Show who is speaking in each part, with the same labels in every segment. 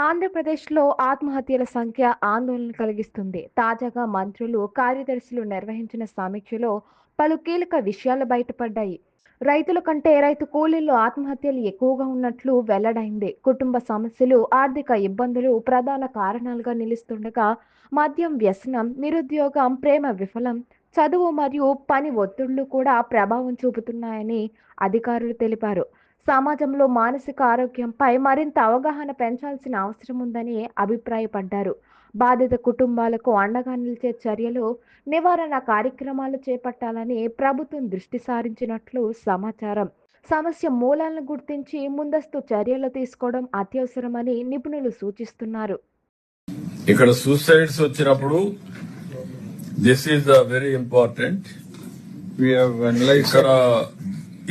Speaker 1: ఆంధ్రప్రదేశ్లో ఆత్మహత్యల సంఖ్య ఆందోళన కలిగిస్తుంది. తాజాగా మంత్రులు కార్యదర్శులు నిర్వహించిన సమీక్షలో పలు కీలక విషయాలు బయటపడ్డాయి. రైతుల కంటే రైతు కూలీల్లో ఆత్మహత్యలు ఎక్కువగా ఉన్నట్లు వెల్లడైంది. కుటుంబ సమస్యలు ఆర్థిక ఇబ్బందులు ప్రధాన కారణాలుగా నిలుస్తుండగా మద్యం వ్యసనం నిరుద్యోగం ప్రేమ విఫలం చదువు మరియు పని ఒత్తిళ్ళు కూడా ప్రభావం చూపుతున్నాయని అధికారులు తెలిపారు. సమాజంలో మానసిక ఆరోగ్యంపై మరింత అవగాహన పెంచాల్సిన అవసరం ఉందని అభిప్రాయపడ్డారు. బాధిత కుటుంబాలకు అండగా నిలిచే చర్యలు నివారణ కార్యక్రమాలు చేపట్టాలని ప్రభుత్వం దృష్టి సారించినట్లు సమాచారం. సమస్య మూలాలను గుర్తించి ముందస్తు చర్యలు తీసుకోవడం అత్యవసరమని నిపుణులు సూచిస్తున్నారు.
Speaker 2: ఇక్కడ సూసైడ్స్ వచ్చినప్పుడు దిస్ ఈస్ వెరీ ఇంపార్టెంట్ ఇక్కడ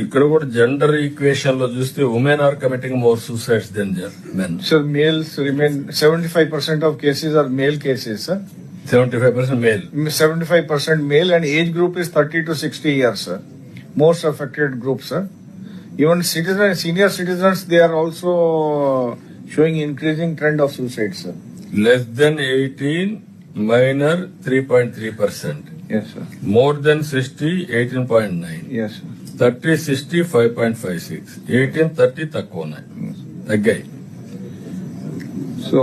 Speaker 2: ఇక్కడ కూడా జెండర్ ఈక్వేషన్ లో చూస్తే women are committing more suicides than men
Speaker 3: Sir, males remain, seventy-five percent of cases are male cases, sir.
Speaker 2: Seventy five percent male
Speaker 3: Seventy-five percent male and age group is thirty to sixty years, sir. Most affected group, sir. Even citizens, senior citizens, they are also showing increasing trend of suicide, sir.
Speaker 2: Less than eighteen minor three point three percent
Speaker 3: Yes, sir.
Speaker 2: More than sixty eighteen point nine
Speaker 3: Yes, sir.
Speaker 2: thirty sixty five point five six. Eighteen thirty తక్కువ ఉన్నాయి. తగ్గాయి.
Speaker 3: So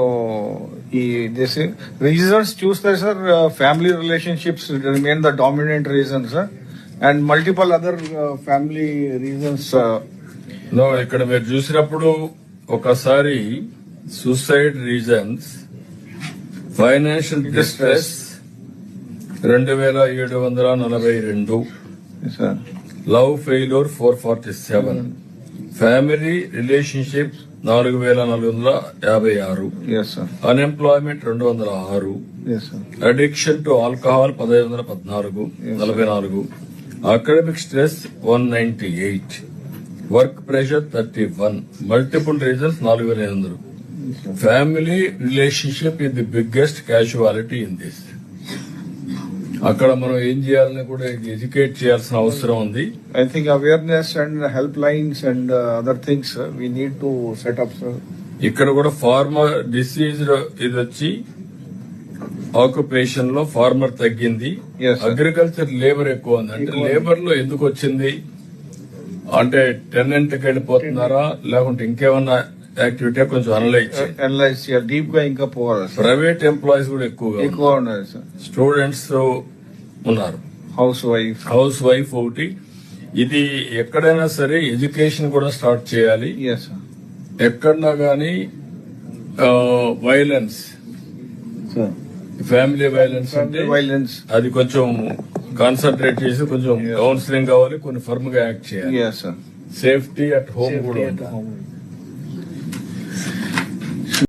Speaker 3: ఈ this reasons చూస్తే sir family relationships main the dominant reason sir and multiple other family reasons
Speaker 2: ఇక్కడ మీరు చూసినప్పుడు ఒకసారి suicide reasons financial distress రెండు వేల ఏడు వందల నలభై రెండు. Love failure four forty seven family relationship నాలుగు వేల నాలుగు వందల యాభై ఆరు. అన్ఎంప్లాయ్మెంట్ రెండు వందల ఆరు. అడిక్షన్ టు ఆల్కహాల్ పదహైదు వందల పద్నాలుగు నలభై నాలుగు. Academic stress one ninety eight work pressure thirty one multiple reasons నాలుగు వేల ఐదు వందలు. Family relationship is the biggest casualty in this అక్కడ మనం ఏం చేయాలని కూడా ఎడ్యుకేట్ చేయాల్సిన అవసరం ఉంది
Speaker 3: and helplines and uh, other things uh, we need to set up, sir.
Speaker 2: ఇక్కడ కూడా ఫార్మర్ డిసీజ్ ఇది వచ్చి ఆక్యుపేషన్లో ఫార్మర్ తగ్గింది. అగ్రికల్చర్ లేబర్ ఎక్కువ ఉంది అంటే. లేబర్లో ఎందుకు వచ్చింది అంటే టెనెంట్కి వెళ్ళిపోతున్నారా లేకుంటే ఇంకేమన్నా యాక్టివిటీ కొంచెం అనలైజ్
Speaker 3: analyze here, deep గా ఇంకా పోవాలి.
Speaker 2: ప్రైవేట్ ఎంప్లాయీస్ కూడా ఎక్కువగా
Speaker 3: ఎక్కువ ఉన్నది సార్.
Speaker 2: స్టూడెంట్స్ ఉన్నారు.
Speaker 3: హౌస్ వైఫ్
Speaker 2: హౌస్ వైఫ్ ఒకటి. ఇది ఎక్కడైనా సరే ఎడ్యుకేషన్ కూడా స్టార్ట్ చేయాలి.
Speaker 3: ఎస్
Speaker 2: ఎక్కడన్నా గానీ వైలెన్స్
Speaker 3: సార్
Speaker 2: ఫ్యామిలీ వైలెన్స్ అంటే
Speaker 3: వైలెన్స్
Speaker 2: అది కొంచెం కాన్సన్ట్రేట్ చేసి కొంచెం. కౌన్సిలింగ్ కావాలి కొన్ని ఫర్మ్గా యాక్ట్ చేయాలి సేఫ్టీ అట్ హోమ్ కూడా.